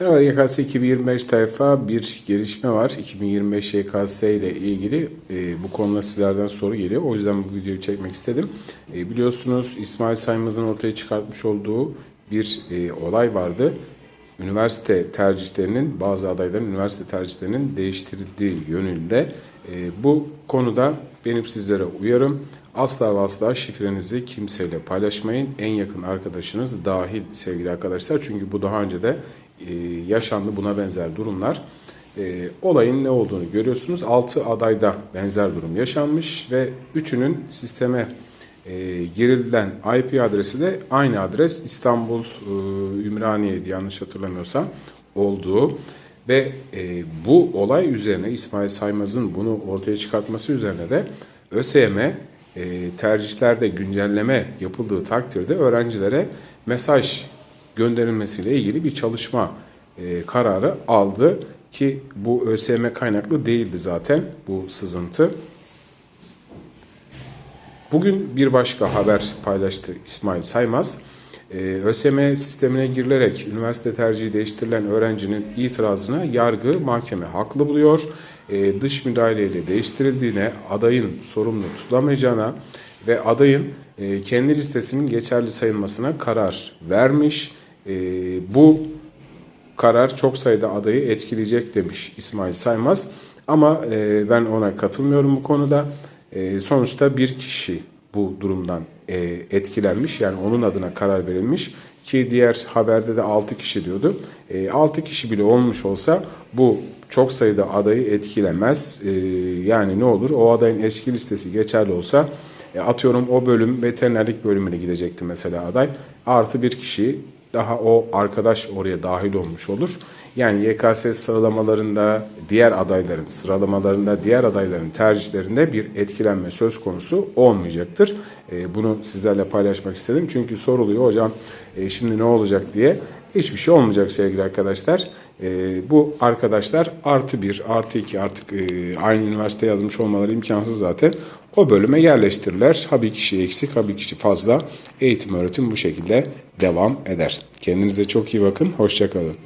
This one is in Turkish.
Merhaba YKS 2025 tayfa bir gelişme var. 2025 YKS ile ilgili e, bu konuda sizlerden soru geliyor. O yüzden bu videoyu çekmek istedim. E, biliyorsunuz İsmail Saymaz'ın ortaya çıkartmış olduğu bir e, olay vardı. Üniversite tercihlerinin, bazı adayların üniversite tercihlerinin değiştirildiği yönünde. E, bu konuda benim sizlere uyarım. Asla ve asla şifrenizi kimseyle paylaşmayın. En yakın arkadaşınız dahil sevgili arkadaşlar. Çünkü bu daha önce de e, yaşandı buna benzer durumlar. E, olayın ne olduğunu görüyorsunuz. 6 adayda benzer durum yaşanmış ve üçünün sisteme e, girilen IP adresi de aynı adres İstanbul e, Ümraniye'ydi yanlış hatırlamıyorsam olduğu ve e, bu olay üzerine İsmail Saymaz'ın bunu ortaya çıkartması üzerine de ÖSYM tercihlerde güncelleme yapıldığı takdirde öğrencilere mesaj gönderilmesiyle ilgili bir çalışma e, kararı aldı ki bu ÖSYM kaynaklı değildi zaten bu sızıntı. Bugün bir başka haber paylaştı İsmail Saymaz. Ee, ÖSYM sistemine girilerek üniversite tercihi değiştirilen öğrencinin itirazına yargı mahkeme haklı buluyor. Ee, dış müdahaleyle değiştirildiğine, adayın sorumlu tutulamayacağına ve adayın e, kendi listesinin geçerli sayılmasına karar vermiş. Ee, bu karar çok sayıda adayı etkileyecek demiş İsmail Saymaz. Ama e, ben ona katılmıyorum bu konuda. Sonuçta bir kişi bu durumdan e, etkilenmiş. Yani onun adına karar verilmiş ki diğer haberde de 6 kişi diyordu. E, 6 kişi bile olmuş olsa bu çok sayıda adayı etkilemez. E, yani ne olur o adayın eski listesi geçerli olsa e, atıyorum o bölüm veterinerlik bölümüne gidecekti mesela aday. Artı bir kişi daha o arkadaş oraya dahil olmuş olur. Yani YKS sıralamalarında diğer adayların sıralamalarında diğer adayların tercihlerinde bir etkilenme söz konusu olmayacaktır. E, bunu sizlerle paylaşmak istedim. Çünkü soruluyor hocam e, şimdi ne olacak diye. Hiçbir şey olmayacak sevgili arkadaşlar. E, bu arkadaşlar artı bir, artı iki artık e, aynı üniversite yazmış olmaları imkansız zaten. O bölüme yerleştirirler. Ha bir kişi eksik, ha bir kişi fazla. Eğitim öğretim bu şekilde devam eder. Kendinize çok iyi bakın. Hoşçakalın.